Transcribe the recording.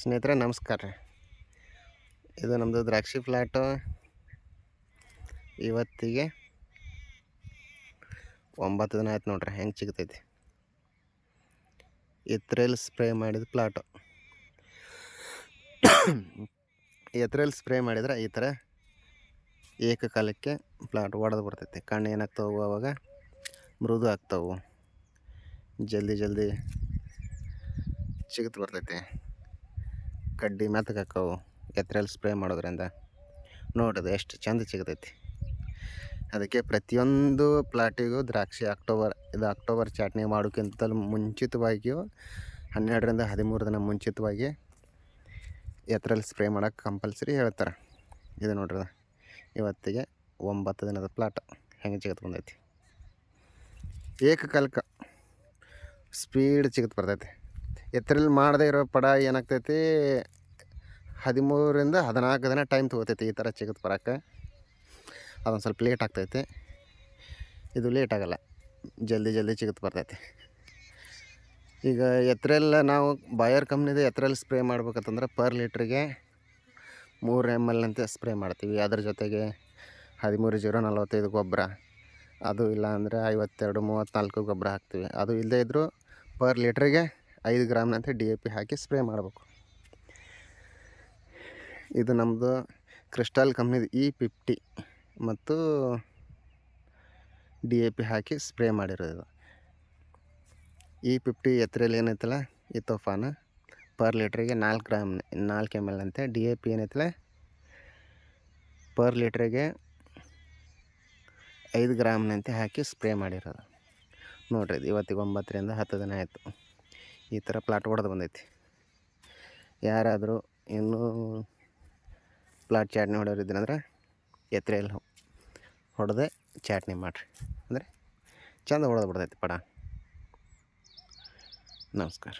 ಸ್ನೇಹಿತರೆ, ನಮಸ್ಕಾರ ಇದು ನಮ್ಮದು ದ್ರಾಕ್ಷಿ ಫ್ಲ್ಯಾಟು ಇವತ್ತಿಗೆ ಒಂಬತ್ತು ದಿನ ಆಯ್ತು ನೋಡ್ರಿ, ಹೆಂಗೆ ಸಿಗ್ತೈತಿ ಎತ್ರೆಲ್ ಸ್ಪ್ರೇ ಮಾಡಿದ ಪ್ಲಾಟು. ಎತ್ರೆಲ್ ಸ್ಪ್ರೇ ಮಾಡಿದ್ರೆ ಈ ಥರ ಏಕಕಾಲಕ್ಕೆ ಪ್ಲಾಟ್ ಒಡೆದು ಬರ್ತೈತಿ. ಕಣ್ಣು ಏನಾಗ್ತವೆ ಅವಾಗ? ಮೃದು ಆಗ್ತವೆ. ಜಲ್ದಿ ಜಲ್ದಿ ಚಿಗುತ್ತು ಬರ್ತೈತಿ. ಕಡ್ಡಿ ಮೆತ್ತಗೆ ಹಾಕವು, ಎತ್ರೆಲ್ ಸ್ಪ್ರೇ ಮಾಡೋದ್ರಿಂದ. ನೋಡೋದು ಎಷ್ಟು ಚಂದ ಸಿಗ್ತೈತಿ ಅದಕ್ಕೆ ಪ್ರತಿಯೊಂದು ಪ್ಲಾಟಿಗೂ ದ್ರಾಕ್ಷಿ ಅಕ್ಟೋಬರ್, ಇದು ಅಕ್ಟೋಬರ್ ಚಾಟ್ನಿ ಮಾಡೋಕ್ಕಿಂತಲೂ ಮುಂಚಿತವಾಗಿಯೂ, ಹನ್ನೆರಡರಿಂದ ಹದಿಮೂರು ದಿನ ಮುಂಚಿತವಾಗಿ ಎತ್ತರಲ್ಲಿ ಸ್ಪ್ರೇ ಮಾಡೋಕೆ ಕಂಪಲ್ಸರಿ ಹೇಳ್ತಾರೆ. ಇದು ನೋಡ್ರಿ ಇವತ್ತಿಗೆ ಒಂಬತ್ತು ದಿನದ ಪ್ಲಾಟ್ ಹೆಂಗೆ ಸಿಗತ್ ಬಂದೈತಿ. ಏಕಕಾಲಕ್ಕೆ ಸ್ಪೀಡ್ ಸಿಗತ್ ಬರ್ತೈತಿ. ಎತ್ತರಲ್ಲಿ ಮಾಡದೇ ಇರೋ ಪಡ ಏನಾಗ್ತೈತಿ? ಹದಿಮೂರರಿಂದ ಹದಿನಾಲ್ಕು ದಿನ ಟೈಮ್ ತೊಗೋತೈತಿ ಈ ಥರ ಚಿಗತ್ ಬರೋಕ್ಕೆ ಅದೊಂದು ಸ್ವಲ್ಪ ಲೇಟ್ ಆಗ್ತೈತಿ. ಇದು ಲೇಟ್ ಆಗಲ್ಲ. ಜಲ್ದಿ ಜಲ್ದಿ ಚಿಗತ್ ಬರ್ತೈತಿ. ಈಗ ಎತ್ತರೆಲ್ಲ ನಾವು ಬಾಯರ್ ಕಂಪ್ನಿದು ಎತ್ತರಲ್ಲಿ ಸ್ಪ್ರೇ ಮಾಡ್ಬೇಕಂತಂದ್ರೆ ಪರ್ ಲೀಟ್ರಿಗೆ ಮೂರು ಎಂ ಎಲ್ ಅಂತ ಸ್ಪ್ರೇ ಮಾಡ್ತೀವಿ. ಅದ್ರ ಜೊತೆಗೆ ಹದಿಮೂರು ಜೀರೋ ನಲ್ವತ್ತೈದು ಗೊಬ್ಬರ. ಅದು ಇಲ್ಲ ಅಂದರೆ ಐವತ್ತೆರಡು ಮೂವತ್ತ್ನಾಲ್ಕು ಗೊಬ್ಬರ ಹಾಕ್ತೀವಿ. ಅದು ಇಲ್ಲದೇ ಇದ್ದರೂ ಪರ್ ಲೀಟ್ರಿಗೆ ಐದು ಗ್ರಾಮ್ನಂತೆ ಡಿ ಎ ಪಿ ಹಾಕಿ ಸ್ಪ್ರೇ ಮಾಡಬೇಕು. ಇದು ನಮ್ಮದು ಕ್ರಿಸ್ಟಲ್ ಕಂಪ್ನಿದು ಇ ಫಿಫ್ಟಿ ಮತ್ತು ಡಿ ಎ ಪಿ ಹಾಕಿ ಸ್ಪ್ರೇ ಮಾಡಿರೋದು. ಇ ಫಿಫ್ಟಿ ಎತ್ತರಲ್ಲಿ ಏನೈತಲ್ಲ? ಈ ತೋಫಾನ. ಪರ್ ಲೀಟ್ರಿಗೆ ನಾಲ್ಕು ಗ್ರಾಮ್, ನಾಲ್ಕು ಎಂ ಎಲ್ ಅಂತೆ. ಡಿ ಎ ಪಿ ಏನೈತಲ್ಲ? ಪರ್ ಲೀಟ್ರಿಗೆ ಐದು ಗ್ರಾಮ್ನಂತೆ ಹಾಕಿ ಸ್ಪ್ರೇ ಮಾಡಿರೋದು. ನೋಡ್ರಿ ಇವತ್ತಿಗೆ ಒಂಬತ್ತರಿಂದ ಹತ್ತು ದಿನ ಆಯಿತು. ಈ ಥರ ಪ್ಲಾಟ್ ಹೊಡೆದು ಬಂದೈತಿ. ಯಾರಾದರೂ ಇನ್ನೂ ಪ್ಲಾಟ್ ಚಾಟ್ನಿ ಹೊಡೆಯೋರು ಇದ್ರಂದ್ರೆ ಎತ್ತರೆಯಲ್ಲಿ ಹೊಡೆದೆ ಚಾಟ್ನಿ ಮಾಡಿರಿ. ಅಂದರೆ ಚಂದ ಹೊಡೆದು ಬಿಡ್ತೈತಿ ಪಡ. ನಮಸ್ಕಾರ.